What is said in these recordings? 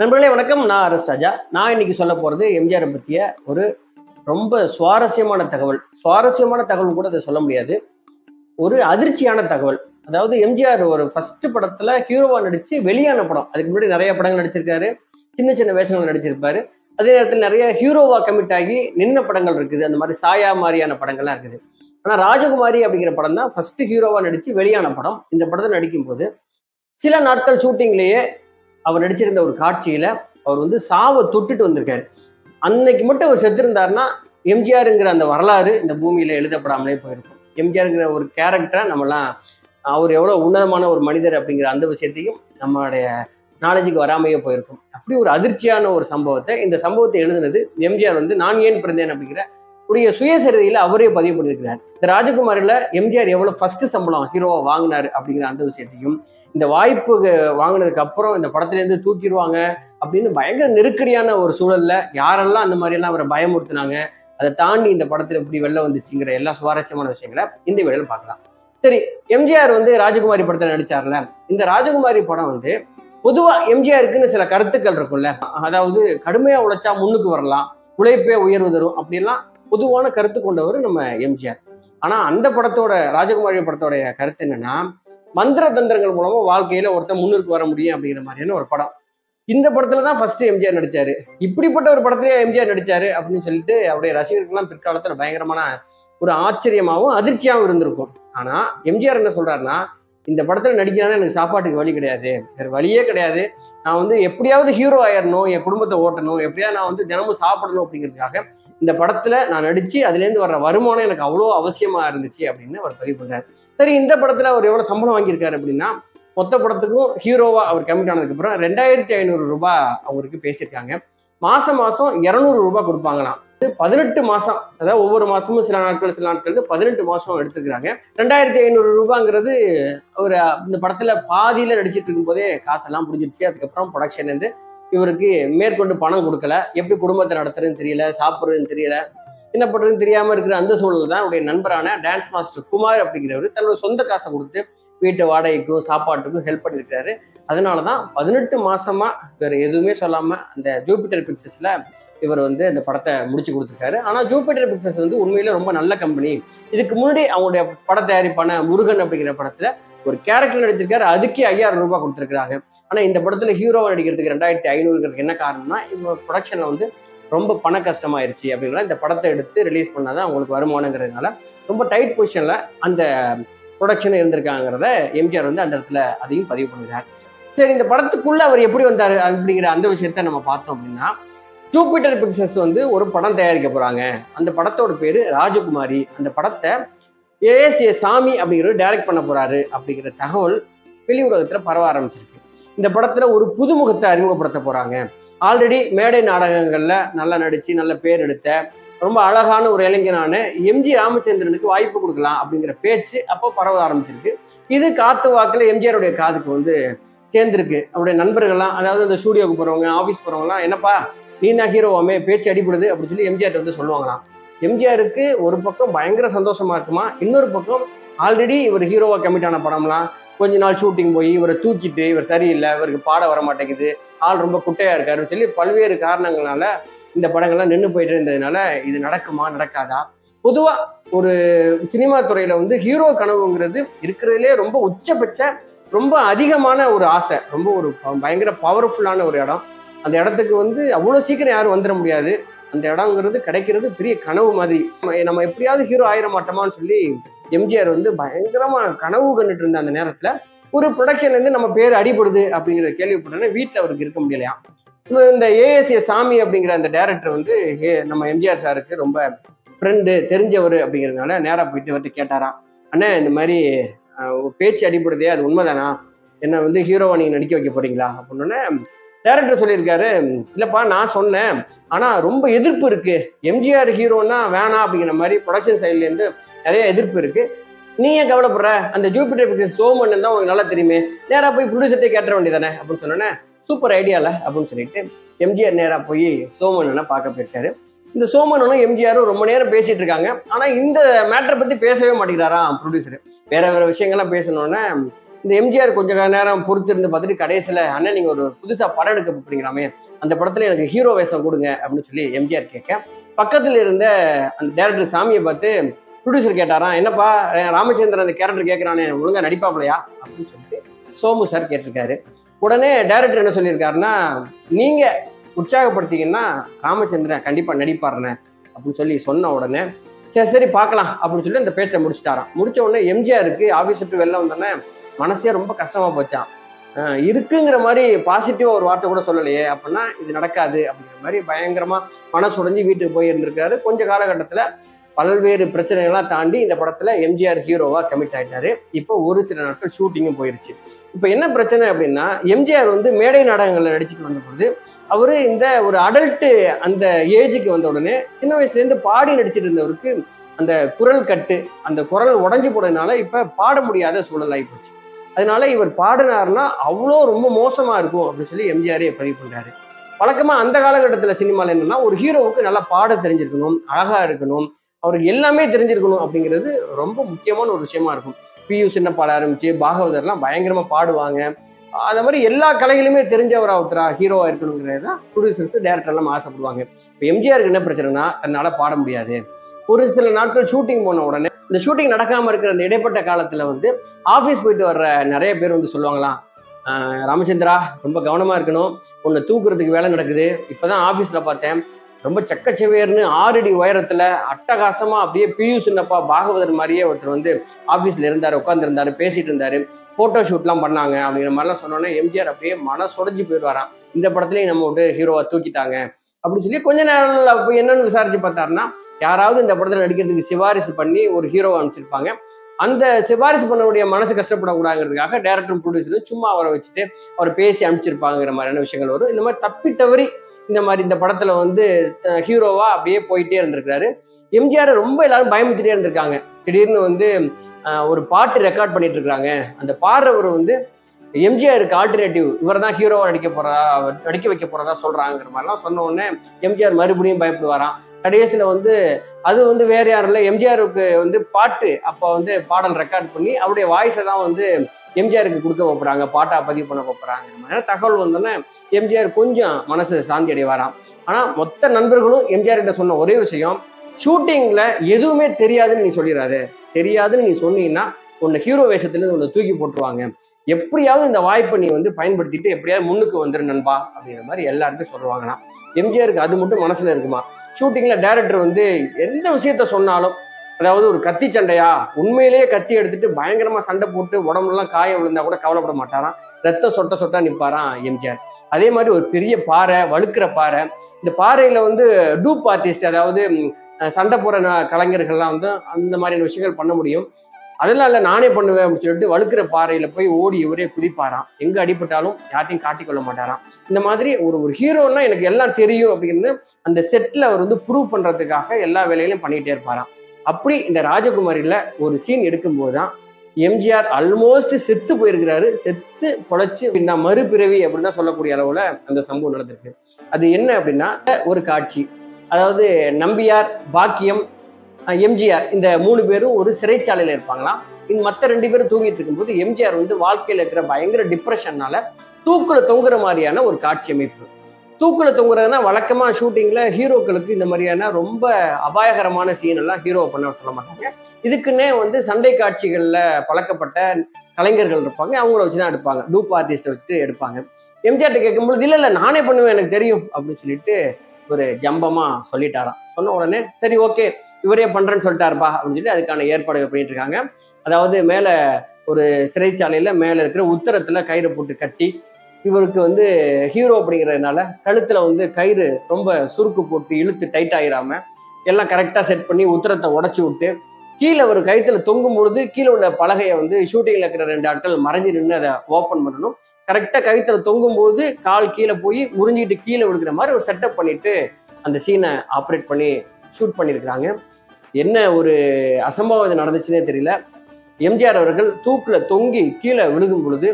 நண்பர்களே வணக்கம். நான் அரஸ் ராஜா. நான் இன்னைக்கு சொல்ல போறது எம்ஜிஆர் பற்றிய ஒரு ரொம்ப சுவாரஸ்யமான தகவல். சுவாரஸ்யமான தகவல் கூட அதை சொல்ல முடியாது. ஒரு அதிர்ச்சியான தகவல். அதாவது எம்ஜிஆர் ஒரு ஃபர்ஸ்ட் படத்துல ஹீரோவா நடிச்சு வெளியான படம். அதுக்கு முன்னாடி நிறைய படங்கள் நடிச்சிருக்காரு. சின்ன சின்ன வேஷங்கள் நடிச்சிருப்பாரு. அதே நேரத்தில் நிறைய ஹீரோவா கமிட் ஆகி நின்ன படங்கள் இருக்குது. அந்த மாதிரி சாயா மாதிரியான படங்கள்லாம் இருக்குது. ஆனால் ராஜகுமாரி அப்படிங்கிற படம் தான் ஃபர்ஸ்ட் ஹீரோவா நடிச்சு வெளியான படம். இந்த படத்தை நடிக்கும் போது சில நாட்கள் ஷூட்டிங்லேயே அவர் நடிச்சிருந்த ஒரு காட்சியில் அவர் வந்து சாவை தொட்டுட்டு வந்திருக்காரு. அன்னைக்கு மட்டும் அவர் செத்துருந்தாருன்னா எம்ஜிஆருங்கிற அந்த வரலாறு இந்த பூமியில் எழுதப்படாமலே போயிருக்கும். எம்ஜிஆருங்கிற ஒரு கேரக்டரை நம்மலாம் அவர் எவ்வளோ உன்னதமான ஒரு மனிதர் அப்படிங்கிற அந்த விஷயத்தையும் நம்மளுடைய நாலேஜுக்கு வராமையே போயிருக்கும். அப்படி ஒரு அதிர்ச்சியான ஒரு சம்பவத்தை இந்த சம்பவத்தை எழுதுனது எம்ஜிஆர் வந்து நான் ஏன் பிறந்தேன்? அப்படிங்கிற உடைய சுயசரிதையில் அவரே பதிவு பண்ணியிருக்கிறார். இந்த ராஜகுமாரில் எம்ஜிஆர் எவ்வளோ ஃபர்ஸ்ட் சம்பளம் ஹீரோவாக வாங்கினாரு அப்படிங்கிற அந்த விஷயத்தையும் இந்த வாய்ப்பு வாங்கினதுக்கு அப்புறம் இந்த படத்துல இருந்து தூக்கிடுவாங்க அப்படின்னு பயங்கர நெருக்கடியான ஒரு சூழல்ல யாரெல்லாம் அந்த மாதிரியெல்லாம் அவரை பயமுறுத்தினாங்க அதை தாண்டி இந்த படத்துல எப்படி வெளில வந்துச்சுங்கிற எல்லா சுவாரஸ்யமான விஷயங்களை இந்த வேளையில பார்க்கலாம். சரி எம்ஜிஆர் வந்து ராஜகுமாரி படத்துல நடிச்சார்ல. இந்த ராஜகுமாரி படம் வந்து பொதுவா எம்ஜிஆருக்குன்னு சில கருத்துக்கள் இருக்கும்ல. அதாவது கடுமையா உழைச்சா முன்னுக்கு வரலாம் உழைப்பே உயர்வு தரும் அப்படின்லாம் பொதுவான கருத்து கொண்டவர் நம்ம எம்ஜிஆர். ஆனா அந்த படத்தோட ராஜகுமாரி படத்தோட கருத்து என்னன்னா மந்திர தந்திரங்கள் மூலமா வாழ்க்கையில ஒருத்தன் முன்னுக்கு வர முடியும் அப்படிங்கிற மாதிரியான ஒரு படம். இந்த படத்துல தான் ஃபர்ஸ்ட் எம்ஜிஆர் நடிச்சாரு. இப்படிப்பட்ட ஒரு படத்திலேயே எம்ஜிஆர் நடிச்சாரு அப்படின்னு சொல்லிட்டு அவருடைய ரசிகர்கள்லாம் பிற்காலத்துல பயங்கரமான ஒரு ஆச்சரியமாகவும் அதிர்ச்சியாகவும் இருந்திருக்கும். ஆனா எம்ஜிஆர் என்ன சொல்றாருன்னா இந்த படத்துல நடிக்கிறானா எனக்கு சாப்பாட்டுக்கு வழி கிடையாது. வேற வழியே கிடையாது. நான் வந்து எப்படியாவது ஹீரோ ஆயிடணும் என் குடும்பத்தை ஓட்டணும் எப்படியாவது நான் வந்து தினமும் சாப்பிடணும் அப்படிங்கிறதுக்காக இந்த படத்துல நான் நடிச்சு அதுலேருந்து வர்ற வருமானம் எனக்கு அவ்வளோ அவசியமா இருந்துச்சு அப்படின்னு அவர் பதிவு பண்றாரு. சரி இந்த படத்துல அவர் எவ்வளவு சம்பளம் வாங்கியிருக்காரு அப்படின்னா மொத்த படத்துக்கும் ஹீரோவா அவர் கமிட் ஆனதுக்கு அப்புறம் ரெண்டாயிரத்தி ஐநூறு ரூபாய் அவருக்கு பேசியிருக்காங்க. மாசம் மாசம் இரநூறு ரூபாய் கொடுப்பாங்களாம். இது பதினெட்டு மாசம் அதாவது ஒவ்வொரு மாசமும் சில நாட்கள் சில நாட்கள் பதினெட்டு மாசம் எடுத்துக்கிறாங்க. ரெண்டாயிரத்தி ஐநூறு ரூபாங்கிறது ஒரு இந்த படத்துல பாதியில நடிச்சிட்டு இருக்கும் போதே காசெல்லாம் முடிஞ்சிருச்சு. அதுக்கப்புறம் ப்ரொடக்ஷன் வந்து இவருக்கு மேற்கொண்டு பணம் கொடுக்கல. எப்படி குடும்பத்தை நடத்துறதுன்னு தெரியல சாப்பிட்றதுன்னு தெரியல. என்ன பண்ணுறதுன்னு தெரியாமல் இருக்கிற அந்த சூழல் தான் அவருடைய நண்பரான டான்ஸ் மாஸ்டர் குமார் அப்படிங்கிறவர் தன்னோட சொந்த காசை கொடுத்து வீட்டு வாடகைக்கும் சாப்பாட்டுக்கும் ஹெல்ப் பண்ணியிருக்காரு. அதனால தான் பதினெட்டு மாசமா வேறு எதுவுமே சொல்லாமல் அந்த ஜூபிட்டர் பிக்சர்ஸில் இவர் வந்து அந்த படத்தை முடிச்சு கொடுத்துருக்காரு. ஆனால் ஜூபிட்டர் பிக்சர்ஸ் வந்து உண்மையில ரொம்ப நல்ல கம்பெனி இதுக்கு முன்னாடி அவங்களுடைய பட தயாரிப்பான முருகன் அப்படிங்கிற படத்தில் ஒரு கேரக்டர் நடிச்சிருக்காரு அதுக்கே ஐயாயிரம் ரூபாய் கொடுத்துருக்குறாங்க. ஆனா இந்த படத்துல ஹீரோவா நடிக்கிறதுக்கு ரெண்டாயிரத்தி ஐநூறுங்கிறதுக்கு என்ன காரணம்னா இவங்க ப்ரொடக்ஷனில் வந்து ரொம்ப பண கஷ்டமாயிருச்சு அப்படின்னா இந்த படத்தை எடுத்து ரிலீஸ் பண்ணாதான் அவங்களுக்கு வருமானங்கிறதுனால ரொம்ப டைட் பொசிஷனில் அந்த ப்ரொடக்ஷன் இருந்திருக்காங்கிறத எம்ஜிஆர் வந்து அந்த இடத்துல அதையும் பதிவு பண்ணுறார் சரி இந்த படத்துக்குள்ள அவர் எப்படி வந்தார் அப்படிங்கிற அந்த விஷயத்த நம்ம பார்த்தோம் அப்படின்னா ஜூபிட்டர் பிக்சர்ஸ் வந்து ஒரு படம் தயாரிக்க போறாங்க. அந்த படத்தோட பேரு ராஜகுமாரி. அந்த படத்தை ஏஎஸ் ஏ சாமி அப்படிங்கிறவர் டைரக்ட் பண்ண போறாரு அப்படிங்கிற தகவல் வெளி உலகத்தில் பரவ ஆரம்பிச்சிருக்கு. இந்த படத்துல ஒரு புதுமுகத்தை அறிமுகப்படுத்த போறாங்க. ஆல்ரெடி மேடை நாடகங்கள்ல நல்லா நடிச்சு நல்ல பேர் எடுத்த ரொம்ப அழகான ஒரு இளைஞனான எம்ஜி ராமச்சந்திரனுக்கு வாய்ப்பு கொடுக்கலாம் அப்படிங்கிற பேச்சு அப்போ பரவ ஆரம்பிச்சிருக்கு. இது காத்து வாக்கில் எம்ஜிஆருடைய காதுக்கு வந்து சேர்ந்துருக்கு. அவருடைய நண்பர்கள்லாம் அதாவது அந்த ஸ்டூடியோக்கு போகிறவங்க ஆஃபீஸ் போகிறவங்களாம் என்னப்பா நீ தான் ஹீரோவாமே பேச்சு அடிபடுது அப்படின்னு சொல்லி எம்ஜிஆர் வந்து சொல்லுவாங்களாம். எம்ஜிஆருக்கு ஒரு பக்கம் பயங்கர சந்தோஷமா இருக்குமா இன்னொரு பக்கம் ஆல்ரெடி இவர் ஹீரோவா கமிட் படம்லாம் கொஞ்ச நாள் ஷூட்டிங் போய் இவரை தூக்கிட்டு இவர் சரியில்லை இவருக்கு பாட வர மாட்டேங்குது ஆள் ரொம்ப குட்டையாக இருக்காருன்னு சொல்லி பல்வேறு காரணங்களால இந்த படங்கள்லாம் நின்று போயிட்டு இருந்ததுனால இது நடக்குமா நடக்காதா? பொதுவாக ஒரு சினிமா துறையில் வந்து ஹீரோ கனவுங்கிறது இருக்கிறதுலே ரொம்ப உச்சபட்ச ரொம்ப அதிகமான ஒரு ஆசை ரொம்ப ஒரு பயங்கர பவர்ஃபுல்லான ஒரு இடம். அந்த இடத்துக்கு வந்து அவ்வளோ சீக்கிரம் யாரும் வந்துட முடியாது. அந்த இடங்கிறது கிடைக்கிறது பெரிய கனவு மாதிரி. நம்ம- நம்ம எப்படியாவது ஹீரோ ஆயிட மாட்டோமான்னு சொல்லி எம்ஜிஆர் வந்து பயங்கரமாக கனவு கண்டுட்டு இருந்த அந்த நேரத்தில் ஒரு ப்ரொடக்ஷன்லேருந்து நம்ம பேர் அடிபடுது அப்படிங்கிற கேள்விப்பட்டோன்னே வீட்டில் அவருக்கு இருக்க முடியலையா? இந்த ஏஎஸ்ஏ சாமி அப்படிங்கிற அந்த டேரக்டர் வந்து நம்ம எம்ஜிஆர் சாருக்கு ரொம்ப ஃப்ரெண்டு தெரிஞ்சவர் அப்படிங்கிறதுனால நேராக போயிட்டு வந்து கேட்டாராம். அண்ணே இந்த மாதிரி பேச்சு அடிபடுதே அது உண்மைதானா? என்னை வந்து ஹீரோவை நீங்கள் நடிக்க வைக்க போறீங்களா? அப்படின்னோடனே டேரக்டர் சொல்லியிருக்காரு இல்லைப்பா நான் சொன்னேன். ஆனால் ரொம்ப எதிர்ப்பு இருக்குது எம்ஜிஆர் ஹீரோன்னா வேணாம் அப்படிங்கிற மாதிரி ப்ரொடக்ஷன் சைட்லேருந்து நிறைய எதிர்ப்பு இருக்கு. நீ ஏன் கவலைப்படுற? அந்த ஜூபிட்டர் பிக்சர்ஸ் சோமன் தான் உங்களுக்கு நல்லா தெரியுமே. நேராக போய் ப்ரொடியூசர்ட்டே கேட்ட வேண்டியதானே அப்படின்னு சொன்னோன்னே சூப்பர் ஐடியாவில் அப்படின்னு சொல்லிட்டு எம்ஜிஆர் நேராக போய் சோமனனை பார்க்க போயிருக்காரு. இந்த சோமனும் எம்ஜிஆரும் ரொம்ப நேரம் பேசிட்டு இருக்காங்க. ஆனால் இந்த மேட்டரை பற்றி பேசவே மாட்டேங்கிறாராம் ப்ரொடியூசர் வேற வேற விஷயங்கள்லாம் பேசணுன்னே இந்த எம்ஜிஆர் கொஞ்ச நேரம் பொறுத்து இருந்து பார்த்துட்டு கடைசியில் அண்ணன் நீங்கள் ஒரு புதுசாக படம் எடுக்க போறீங்களாமே. அந்த படத்தில் எனக்கு ஹீரோ வேஷம் கொடுங்க அப்படின்னு சொல்லி எம்ஜிஆர் கேட்க பக்கத்தில் இருந்த அந்த டேரக்டர் சாமியை பார்த்து ப்ரொடியூசர் கேட்டாராம் என்னப்பா ராமச்சந்திரன் அந்த கேரக்டர் கேட்குறானே ஒழுங்காக நடிப்பாப்லையா அப்படின்னு சொல்லிட்டு சோமு சார் கேட்டிருக்காரு. உடனே டேரக்டர் என்ன சொல்லியிருக்காருன்னா நீங்கள் உற்சாகப்படுத்திங்கன்னா ராமச்சந்திரன் கண்டிப்பாக நடிப்பாருண்ணே அப்படின்னு சொல்லி சொன்ன உடனே சரி சரி பார்க்கலாம் அப்படின்னு சொல்லி அந்த பேச்சை முடிச்சிட்டாராம். முடிச்ச உடனே எம்ஜிஆருக்கு ஆஃபீஸ் விட்டு வெளில வந்தோடனே மனசே ரொம்ப கஷ்டமாக போச்சான் இருக்குங்கிற மாதிரி பாசிட்டிவாக ஒரு வார்த்தை கூட சொல்லலையே அப்படின்னா இது நடக்காது அப்படிங்கிற மாதிரி பயங்கரமாக மனசு உடஞ்சி வீட்டுக்கு போய் இருந்திருக்காரு காலகட்டத்தில் பல்வேறு பிரச்சனைகள்லாம் தாண்டி இந்த படத்துல எம்ஜிஆர் ஹீரோவா கமிட் ஆயிட்டாரு. இப்போ ஒரு சில நாட்கள் ஷூட்டிங்கும் போயிருச்சு. இப்போ என்ன பிரச்சனை அப்படின்னா எம்ஜிஆர் வந்து மேடை நாடகங்களில் நடிச்சுட்டு வந்த அவர் இந்த ஒரு அடல்ட்டு அந்த ஏஜுக்கு வந்த உடனே சின்ன வயசுலேருந்து பாடி நடிச்சிட்டு இருந்தவருக்கு அந்த குரல் கட்டு அந்த குரல் உடஞ்சி போனதுனால இப்போ பாட முடியாத சூழல் போச்சு. அதனால இவர் பாடினார்னா அவ்வளோ ரொம்ப மோசமாக இருக்கும் அப்படின்னு சொல்லி எம்ஜிஆரே பதிவு பண்ணுறாரு வழக்கமாக அந்த காலகட்டத்தில் சினிமாவில் என்னென்னா ஒரு ஹீரோவுக்கு நல்லா பாட தெரிஞ்சிருக்கணும் அழகாக இருக்கணும் அவருக்கு எல்லாமே தெரிஞ்சிருக்கணும் அப்படிங்கிறது ரொம்ப முக்கியமான ஒரு விஷயமா இருக்கும். பியூ சின்ன பாட ஆரம்பிச்சு பாகவதர்லாம் பயங்கரமா பாடுவாங்க. அந்த மாதிரி எல்லா கலைகளுமே தெரிஞ்சவரா ஒருத்தரா ஹீரோவா இருக்கணுங்கிறது தான் ப்ரொடியூசர்ஸ் டேரக்டர் எல்லாம் ஆசைப்படுவாங்க. இப்போ எம்ஜிஆருக்கு என்ன பிரச்சனைனா தன்னால பாட முடியாது. ஒரு சில நாட்கள் ஷூட்டிங் போன உடனே இந்த ஷூட்டிங் நடக்காம இருக்கிற அந்த இடைப்பட்ட காலத்துல வந்து ஆபீஸ் போயிட்டு வர்ற நிறைய பேர் வந்து சொல்லுவாங்களாம் ராமச்சந்திரா ரொம்ப கவனமா இருக்கணும். உன்னை தூக்குறதுக்கு வேலை நடக்குது. இப்பதான் ஆபீஸ்ல பார்த்தேன். ரொம்ப சக்கச்சவேர்னு ஆறடி உயரத்துல அட்டகாசமா அப்படியே பியூ சின்னப்பா பாகவதர் மாதிரியே ஒருத்தர் வந்து ஆபீஸ்ல இருந்தாரு உட்காந்துருந்தாரு பேசிட்டு இருந்தாரு ஃபோட்டோ ஷூட்லாம் பண்ணாங்க அப்படிங்கிற மாதிரிலாம் சொன்னோன்னே எம்ஜிஆர் அப்படியே மனசுடைஞ்சு போயிடுவாராம். இந்த படத்துலேயும் நம்ம விட்டு ஹீரோவை தூக்கிட்டாங்க அப்படின்னு சொல்லி கொஞ்ச நேரம் அப்போ என்னன்னு விசாரிச்சு பார்த்தாருன்னா யாராவது இந்த படத்தில் நடிக்கிறதுக்கு சிபாரிசு பண்ணி ஒரு ஹீரோவை அனுப்பிச்சிருப்பாங்க. அந்த சிபாரிசு பண்ணக்கூடிய மனசு கஷ்டப்படக்கூடாதுங்கிறதுக்காக டேரக்டரும் ப்ரொடியூசரும் சும்மா அவரை வச்சுட்டு அவர் பேசி அனுப்பிச்சிருப்பாங்கிற மாதிரியான விஷயங்கள் வரும். இந்த மாதிரி தப்பி தவறி இந்த மாதிரி இந்த படத்துல வந்து ஹீரோவா அப்படியே போயிட்டே இருந்திருக்காரு எம்ஜிஆர் ரொம்ப எல்லாரும் பயமுத்திட்டே இருந்திருக்காங்க. திடீர்னு வந்து ஒரு பாட்டு ரெக்கார்ட் பண்ணிட்டு இருக்காங்க அந்த பாடுறவர் வந்து எம்ஜிஆருக்கு ஆல்டர்னேட்டிவ் இவர் தான் ஹீரோவா நடிக்க போறதா நடிக்க வைக்க போறதா சொல்றாங்கிற மாதிரிலாம் சொன்ன உடனே எம்ஜிஆர் மறுபடியும் பயப்படுவாராம். கடைசியில் வந்து அது வந்து வேற யாரும் இல்லை. எம்ஜிஆருக்கு வந்து பாட்டு அப்போ வந்து பாடல் ரெக்கார்ட் பண்ணி அவருடைய வாய்ஸை தான் வந்து எம்ஜிஆருக்கு கொடுக்க போறாங்க பாட்டா பதிவு பண்ண போறாங்கிற மாதிரி தகவல் வந்தோன்னே எம்ஜிஆர் கொஞ்சம் மனசு சாந்தி அடைவாராம். ஆனா மொத்த நண்பர்களும் எம்ஜிஆர் கிட்ட சொன்ன ஒரே விஷயம் ஷூட்டிங்ல எதுவுமே தெரியாதுன்னு நீ சொல்லிடாத தெரியாதுன்னு நீ சொன்னீங்கன்னா உன்னை ஹீரோ வேஷத்துலேருந்து உன்னை தூக்கி போட்டுருவாங்க. எப்படியாவது இந்த வாய்ப்பை நீ வந்து பயன்படுத்திட்டு எப்படியாவது முன்னுக்கு வந்துரு நண்பா அப்படிங்கிற மாதிரி எல்லாருக்கும் சொல்லுவாங்கண்ணா எம்ஜிஆருக்கு அது மட்டும் மனசுல இருக்குமா? ஷூட்டிங்ல டேரக்டர் வந்து எந்த விஷயத்த சொன்னாலும் அதாவது ஒரு கத்தி சண்டையா? உண்மையிலேயே கத்தி எடுத்துட்டு பயங்கரமா சண்டை போட்டு உடம்புலாம் காயம் விழுந்தா கூட கவலைப்பட மாட்டாராம். ரத்தம் சொட்ட சொட்டா நிப்பாராம் எம்ஜிஆர். அதே மாதிரி ஒரு பெரிய பாறை வழுக்கிற பாறை. இந்த பாறையில வந்து டூப் ஆர்டிஸ்ட் அதாவது சண்டை போற கலைஞர்கள்லாம் வந்து அந்த மாதிரியான விஷயங்கள் பண்ண முடியும். அதெல்லாம் இல்லை நானே பண்ணுவேன் அப்படின்னு சொல்லிட்டு வழுக்கிற பாறையில போய் ஓடி இவரே குதிப்பாராம். எங்க அடிபட்டாலும் யார்ட்டையும் காட்டிக்கொள்ள மாட்டாராம். இந்த மாதிரி ஒரு ஒரு ஹீரோன்னா எனக்கு எல்லாம் தெரியும் அப்படின்னு அந்த செட்ல அவர் வந்து ப்ரூவ் பண்றதுக்காக எல்லா வேலைகளையும் பண்ணிட்டே இருப்பாராம். அப்படி இந்த ராஜகுமாரியில் ஒரு சீன் எடுக்கும்போது தான் எம்ஜிஆர் ஆல்மோஸ்ட் செத்து போயிருக்கிறாரு. செத்து பொழைச்சு பின்ன மறுபிறவி அப்படின்னு தான் சொல்லக்கூடிய அளவில் அந்த சம்பவம் நடந்திருக்கு. அது என்ன அப்படின்னா ஒரு காட்சி. அதாவது நம்பியார் பாக்கியம் எம்ஜிஆர் இந்த மூணு பேரும் ஒரு சிறைச்சாலையில் இருப்பாங்களாம் இந்த மற்ற ரெண்டு பேரும் தூங்கிட்டு இருக்கும்போது எம்ஜிஆர் வந்து வாழ்க்கையில் இருக்கிற பயங்கர டிப்ரெஷன்னால தூக்கில் தொங்குற மாதிரியான ஒரு காட்சி அமைப்பு. தூக்கில் தொங்குறதுனா வழக்கமாக ஷூட்டிங்கில் ஹீரோக்களுக்கு இந்த மாதிரியான ரொம்ப அபாயகரமான சீன் எல்லாம் ஹீரோவை பண்ண சொல்ல மாட்டாங்க. இதுக்குன்னே வந்து சண்டை காட்சிகளில் பழக்கப்பட்ட கலைஞர்கள் இருப்பாங்க. அவங்கள வச்சு தான் எடுப்பாங்க. டூப் ஆர்டிஸ்ட்டை வச்சுட்டு எடுப்பாங்க. எம்ஜிஆர்ட்ட கேட்கும்போது இல்லை இல்லை நானே பண்ணுவேன் எனக்கு தெரியும் அப்படின்னு சொல்லிட்டு ஒரு ஜம்பமாக சொல்லிட்டாராம். சொன்ன உடனே சரி ஓகே இவரே பண்ணுறேன்னு சொல்லிட்டாருப்பா அப்படின்னு சொல்லி அதுக்கான ஏற்பாடு பண்ணிட்டு இருக்காங்க. அதாவது மேலே ஒரு சிறைச்சாலையில் மேலே இருக்கிற உத்தரத்தில் கயிறு போட்டு கட்டி இவருக்கு வந்து ஹீரோ அப்படிங்கிறதுனால கழுத்தில் வந்து கயிறு ரொம்ப சுருக்கு போட்டு இழுத்து டைட் ஆயிராம எல்லாம் கரெக்டாக செட் பண்ணி உத்தரத்தை உடச்சி விட்டு கீழே ஒரு கயிற்றுல தொங்கும் பொழுது கீழே உள்ள பலகையை வந்து ஷூட்டிங்கில் இருக்கிற ரெண்டு ஆட்கள் மறைஞ்சு நின்று அதை ஓப்பன் பண்ணணும். கரெக்டாக கயிற்றுல தொங்கும் போது கால் கீழே போய் உறிஞ்சிட்டு கீழே விழுக்கிற மாதிரி ஒரு செட்டப் பண்ணிட்டு அந்த சீனை ஆப்ரேட் பண்ணி ஷூட் பண்ணியிருக்கிறாங்க. என்ன ஒரு அசம்பாவிதம் நடந்துச்சுன்னே தெரியல. எம்ஜிஆர் அவர்கள் தூக்கில் தொங்கி கீழே விழுகும் பொழுது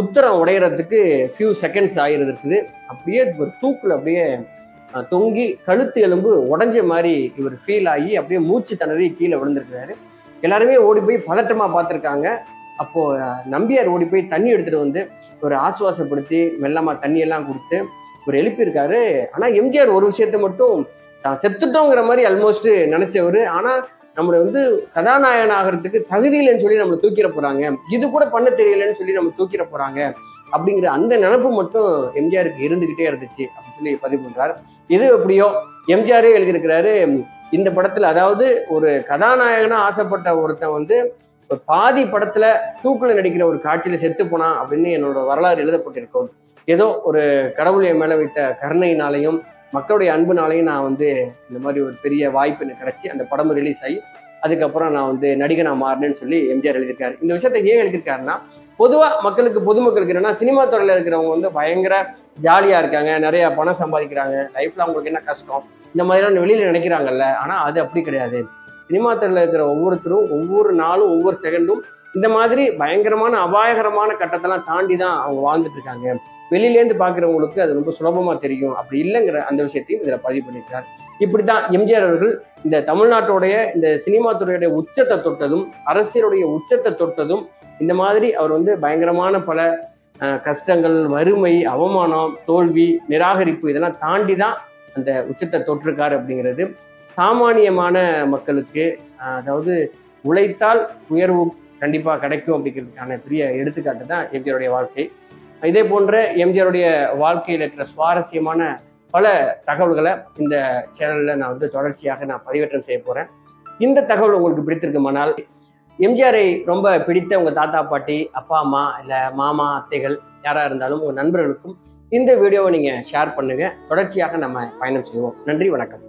உத்தரம் உடையறதுக்கு ஃபியூ செகண்ட்ஸ் ஆயிருந்திருக்குது. அப்படியே ஒரு தூக்கில் அப்படியே தொங்கி கழுத்து எலும்பு உடஞ்ச மாதிரி இவர் ஃபீல் ஆகி அப்படியே மூச்சு திணறி கீழே விழுந்திருக்கிறாரு. எல்லாருமே ஓடி போய் பதட்டமாக பார்த்துருக்காங்க. அப்போது நம்பியார் ஓடி போய் தண்ணி எடுத்துட்டு வந்து ஒரு ஆசுவாசப்படுத்தி மெல்லமாக தண்ணியெல்லாம் கொடுத்து ஒரு எழுப்பியிருக்காரு. ஆனால் எம்ஜிஆர் ஒரு விஷயத்த மட்டும் தான் செத்துட்டோங்கிற மாதிரி ஆல்மோஸ்ட் நினைச்சவர். ஆனால் நம்மளை வந்து கதாநாயகன் ஆகிறதுக்கு தகுதி இல்லைன்னு சொல்லி நம்மளை தூக்கிட போறாங்க. இது கூட பண்ண தெரியலன்னு சொல்லி நம்ம தூக்கிட போறாங்க. அப்படிங்கிற அந்த நினப்பு மட்டும் எம்ஜிஆருக்கு இருந்துகிட்டே இருந்துச்சு அப்படின்னு சொல்லி பதிவு பண்றாரு. இது எப்படியோ எம்ஜிஆரே எழுதியிருக்கிறாரு. இந்த படத்துல அதாவது ஒரு கதாநாயகனா ஆசைப்பட்ட ஒருத்தன் வந்து ஒரு பாதி படத்துல தூக்குல நடிக்கிற ஒரு காட்சியில செத்து போனான் அப்படின்னு என்னோட வரலாறு எழுதப்பட்டிருக்கும். ஏதோ ஒரு கடவுளைய மேல வைத்த கருணையினாலையும் மக்களுடைய அன்புனாலையும் நான் வந்து இந்த மாதிரி ஒரு பெரிய வாய்ப்பு எனக்கு கிடைச்சி அந்த படம் ரிலீஸ் ஆகி அதுக்கப்புறம் நான் வந்து நடிகனா மாறினேன்னு சொல்லி எம்ஜிஆர் எழுதியிருக்காரு. இந்த விஷயத்தை ஏன் எழுதியிருக்காருன்னா பொதுவாக மக்களுக்கு பொதுமக்களுக்கு என்னன்னா சினிமா துறையில் இருக்கிறவங்க வந்து பயங்கர ஜாலியாக இருக்காங்க நிறைய பணம் சம்பாதிக்கிறாங்க லைஃப்பில் அவங்களுக்கு என்ன கஷ்டம் இந்த மாதிரிலாம் வெளியில் நினைக்கிறாங்கல்ல ஆனால் அது அப்படி கிடையாது. சினிமா துறையில் இருக்கிற ஒவ்வொருத்தரும் ஒவ்வொரு நாளும் ஒவ்வொரு செகண்டும் இந்த மாதிரி பயங்கரமான அபாயகரமான கட்டத்தெல்லாம் தாண்டி தான் அவங்க வாழ்ந்துட்டு இருக்காங்க. வெளியிலேருந்து பார்க்குறவங்களுக்கு அது ரொம்ப சுலபமாக தெரியும். அப்படி இல்லைங்கிற அந்த விஷயத்தையும் இதில் பதிவு பண்ணியிருக்கார் இப்படி தான் எம்ஜிஆர் அவர்கள் இந்த தமிழ்நாட்டுடைய இந்த சினிமா துறையுடைய உச்சத்தை தொட்டதும் அரசியலுடைய உச்சத்தை தொட்டதும் இந்த மாதிரி அவர் வந்து பயங்கரமான பல கஷ்டங்கள் வறுமை அவமானம் தோல்வி நிராகரிப்பு இதெல்லாம் தாண்டி தான் அந்த உச்சத்தை தொட்டிருக்காரு அப்படிங்கிறது. சாமானியமான மக்களுக்கு அதாவது உழைத்தால் உயர்வு கண்டிப்பாக கிடைக்கும் அப்படிங்கிறதுக்கான பெரிய எடுத்துக்காட்டு தான் எம்ஜிஆருடைய வாழ்க்கை. இதே போன்ற எம்ஜிஆருடைய வாழ்க்கையில் இருக்கிற சுவாரஸ்யமான பல தகவல்களை இந்த சேனலில் நான் வந்து தொடர்ச்சியாக நான் பதிவேற்றம் செய்ய போகிறேன் இந்த தகவல் உங்களுக்கு பிடித்திருக்குமானால் எம்ஜிஆரை ரொம்ப பிடித்த உங்கள் தாத்தா பாட்டி அப்பா அம்மா இல்லை மாமா அத்தைகள் யாராக இருந்தாலும் உங்கள் நண்பர்களுக்கும் இந்த வீடியோவை நீங்கள் ஷேர் பண்ணுங்கள் தொடர்ச்சியாக நம்ம பயணம் செய்வோம். நன்றி வணக்கம்.